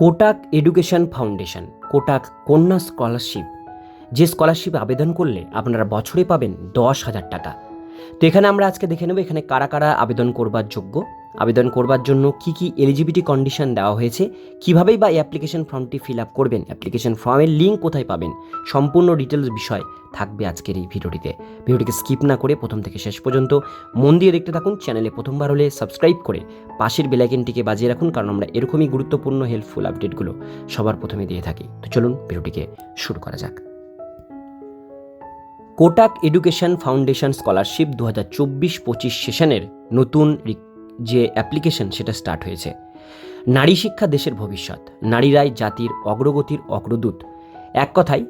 Kotak education foundation, Kotak Kanya scholarship. যে scholarship আবেদন করলে আপনারা বছরে পাবেন দশ হাজার টাকা। তো এখানে আমরা আজকে দেখে নেব এখানে কারা কারা আবেদন করবার যোগ্য। আবেদন করবার জন্য কি কি এলিজিবিলিটি কন্ডিশন দেওয়া হয়েছে, কীভাবেই বা এই অ্যাপ্লিকেশন ফর্মটি ফিল আপ করবেন অ্যাপ্লিকেশন ফর্মের লিঙ্ক কোথায় পাবেন, সম্পূর্ণ ডিটেলস বিষয় থাকবে আজকের এই ভিডিওটিতে। ভিডিওটিকে স্কিপ না করে প্রথম থেকে শেষ পর্যন্ত মন দিয়ে দেখতে থাকুন, চ্যানেলে প্রথমবার হলে সাবস্ক্রাইব করে পাশের বেলাইকেনটিকে বাজিয়ে রাখুন, কারণ আমরা এরকমই গুরুত্বপূর্ণ হেল্পফুল আপডেটগুলো সবার প্রথমে দিয়ে থাকি। তো চলুন ভিডিওটিকে শুরু করা যাক। কোটাক এডুকেশন ফাউন্ডেশন স্কলারশিপ দু হাজার চব্বিশ পঁচিশ সেশনের নতুন যে অ্যাপ্লিকেশন, সেটা স্টার্ট হয়েছে। নারী শিক্ষা দেশের ভবিষ্যৎ। নারীরাই জাতির অগ্রগতির অগ্রদূত। এক কথায়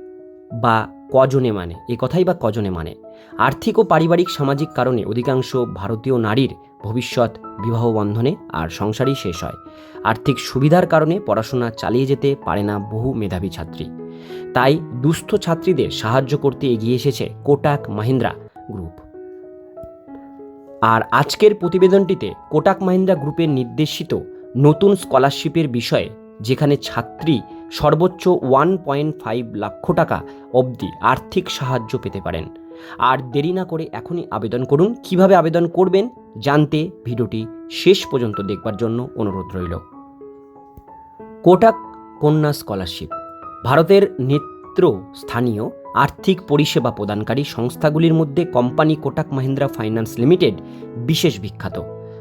বা কজনে মানে এ কথাই বা কজনে মানে। আর্থিক ও পারিবারিক সামাজিক কারণে অধিকাংশ ভারতীয় নারীর ভবিষ্যৎ বিবাহ বন্ধনে আর সংসারই শেষ হয়। আর্থিক সুবিধার কারণে পড়াশোনা চালিয়ে যেতে পারে না বহু মেধাবী ছাত্রী। তাই দুস্থ ছাত্রীদের সাহায্য করতে এগিয়ে এসেছে কোটাক মাহিন্দ্রা গ্রুপ। আর আজকের প্রতিবেদনটিতে কোটাক মাহিন্দ্রা গ্রুপের নির্দেশিত নতুন স্কলারশিপের বিষয়ে যেখানে ছাত্রী সর্বোচ্চ ওয়ান পয়েন্ট ফাইভ লক্ষ টাকা অবধি আর্থিক সাহায্য পেতে পারেন। আর দেরি না করে এখনই আবেদন করুন। কীভাবে আবেদন করবেন জানতে ভিডিওটি শেষ পর্যন্ত দেখবার জন্য অনুরোধ রইল। কোটাক কন্যা স্কলারশিপ। ভারতের নেত্র স্থানীয় আর্থিক পরিষেবা প্রদানকারী সংস্থাগুলির মধ্যে company Kotak Mahindra finance limited বিশেষ বিখ্যাত।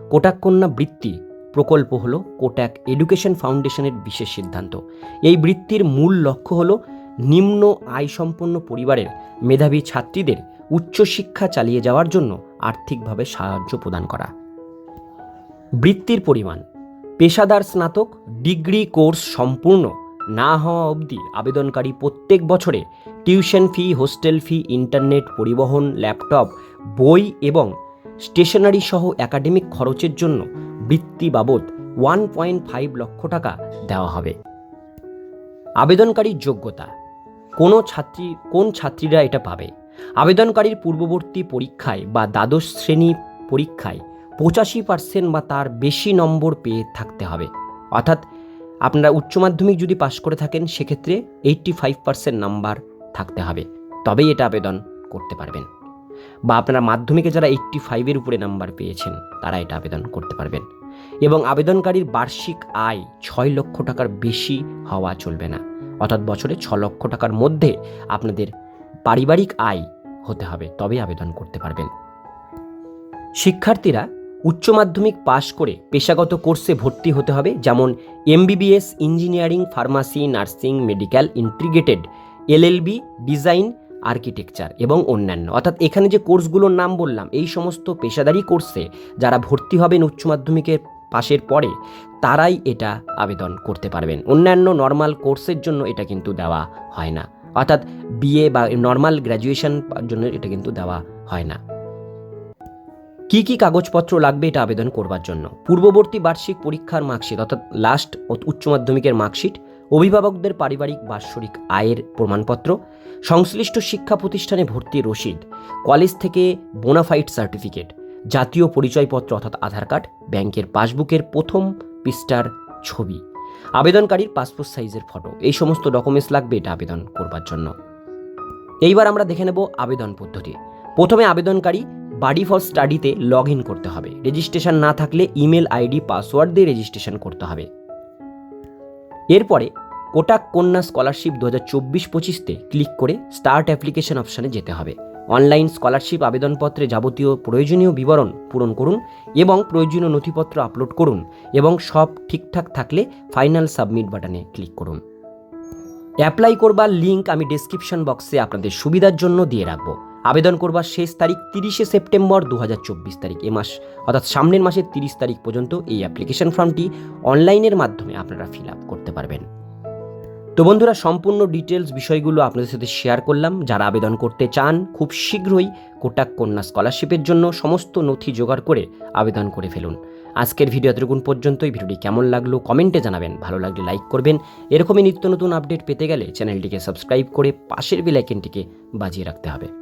কোটাক কন্যা বৃত্তি প্রকল্প হল কোটাক এডুকেশন ফাউন্ডেশনের বিশেষ সিদ্ধান্ত। এই বৃত্তির মূল লক্ষ্য হল নিম্ন আয়সম্পন্ন পরিবারের মেধাবী ছাত্রীদের উচ্চশিক্ষা চালিয়ে যাওয়ার জন্য আর্থিকভাবে সাহায্য প্রদান করা। বৃত্তির পরিমাণ, পেশাদার স্নাতক, ডিগ্রি কোর্স সম্পূর্ণ না হওয়া অবধি আবেদনকারী প্রত্যেক বছরে tuition fee, hostel fee, internet পরিবহন, ল্যাপটপ, বই এবং স্টেশনারি সহ একাডেমিক খরচের জন্য বৃত্তি বাবদ ওয়ান পয়েন্ট ফাইভ লক্ষ টাকা দেওয়া হবে। আবেদনকারীর যোগ্যতা। কোনো ছাত্রী, কোন ছাত্রীরা এটা পাবে? আবেদনকারীর পূর্ববর্তী পরীক্ষায় বা দ্বাদশ শ্রেণি পরীক্ষায় পঁচাশি পার্সেন্ট বা তার বেশি নম্বর পেয়ে থাকতে হবে। অর্থাৎ আপনারা উচ্চ মাধ্যমিক যদি পাশ করে থাকেন, সেক্ষেত্রে এইট্টি ফাইভ পার্সেন্ট নাম্বার থাকতে হবে। তবেই এটা আবেদন করতে পারবেন। বা আপনারা মাধ্যমিকে যারা এইট্টি ফাইভের উপরে নাম্বার পেয়েছেন, তারা এটা আবেদন করতে পারবেন। এবং আবেদনকারীর বার্ষিক আয় ছয় লক্ষ টাকার বেশি হওয়া চলবে না। অর্থাৎ বছরে ছ লক্ষ টাকার মধ্যে আপনাদের পারিবারিক আয় হতে হবে তবে আবেদন করতে পারবেন। শিক্ষার্থীরা উচ্চ মাধ্যমিক পাশ করে পেশাগত কোর্সে ভর্তি হতে হবে, যেমন MBBS engineering pharmacy nursing medical integrated LLB design architecture এবং অন্যান্য। অর্থাৎ এখানে যে কোর্সগুলোর নাম বললাম, এই সমস্ত পেশাদারি কোর্সে যারা ভর্তি হবেন উচ্চ মাধ্যমিকের পাশের পরে, তারাই এটা আবেদন করতে পারবেন। অন্যান্য নর্মাল কোর্সের জন্য এটা কিন্তু দেওয়া হয় না। অর্থাৎ বিএ বা নর্মাল গ্র্যাজুয়েশন জন্য এটা কিন্তু দেওয়া হয় না। কি কি কাগজপত্র লাগবে এটা আবেদন করবার জন্য? পূর্ববর্তী বার্ষিক পরীক্ষার মার্কশিট অর্থাৎ লাস্ট উচ্চ মাধ্যমিকের মার্কশিট অভিভাবকদের পারিবারিক বাৎসরিক আয়ের প্রমাণপত্র, সংশ্লিষ্ট শিক্ষা প্রতিষ্ঠানে ভর্তির রসিদ, কলেজ থেকে বোনাফাইড সার্টিফিকেট জাতীয় পরিচয়পত্র অর্থাৎ আধার কার্ড, ব্যাংকের পাসবুকের প্রথম পৃষ্ঠার ছবি, আবেদনকারীর পাসপোর্ট সাইজের ফটো, এই সমস্ত ডকুমেন্টস লাগবে এটা আবেদন করবার জন্য। এইবার আমরা দেখে নেব আবেদন পদ্ধতি। প্রথমে আবেদনকারী বাডি ফর স্টাডিতে লগ করতে হবে। রেজিস্ট্রেশন না থাকলে ইমেল আইডি পাসওয়ার্ড দিয়ে রেজিস্ট্রেশন করতে হবে। এরপরে কোটাক কন্যা স্কলারশিপ দু হাজার চব্বিশ পঁচিশতে ক্লিক করে স্টার্ট অ্যাপ্লিকেশন অপশানে যেতে হবে। অনলাইন স্কলারশিপ আবেদনপত্রে যাবতীয় প্রয়োজনীয় বিবরণ পূরণ করুন এবং প্রয়োজনীয় নথিপত্র আপলোড করুন এবং সব ঠিকঠাক থাকলে ফাইনাল সাবমিট বাটনে ক্লিক করুন। অ্যাপ্লাই করবার লিঙ্ক আমি ডেসক্রিপশন বক্সে আপনাদের সুবিধার জন্য দিয়ে রাখব। আবেদন করবার শেষ তারিখ তিরিশে সেপ্টেম্বর দু হাজার চব্বিশ তারিখ, এ মাস। অর্থাৎ সামনের মাসের তিরিশ তারিখ পর্যন্ত এই অ্যাপ্লিকেশন ফর্মটি অনলাইনের মাধ্যমে আপনারা ফিল আপ করতে পারবেন। তো বন্ধুরা, সম্পূর্ণ ডিটেলস বিষয়গুলো আপনাদের সাথে শেয়ার করলাম। যারা আবেদন করতে চান, খুব শীঘ্রই কোটাক কন্যা স্কলারশিপের জন্য সমস্ত নথি জোগাড় করে আবেদন করে ফেলুন। আজকের ভিডিও এতটুকুন পর্যন্তই। ভিডিওটি কেমন লাগল কমেন্টে জানাবেন। ভালো লাগলে লাইক করবেন। এরকমই নিত্য নতুন আপডেট পেতে গেলে চ্যানেলটিকে সাবস্ক্রাইব করে পাশের বেলাইকেনটিকে বাজিয়ে রাখতে হবে।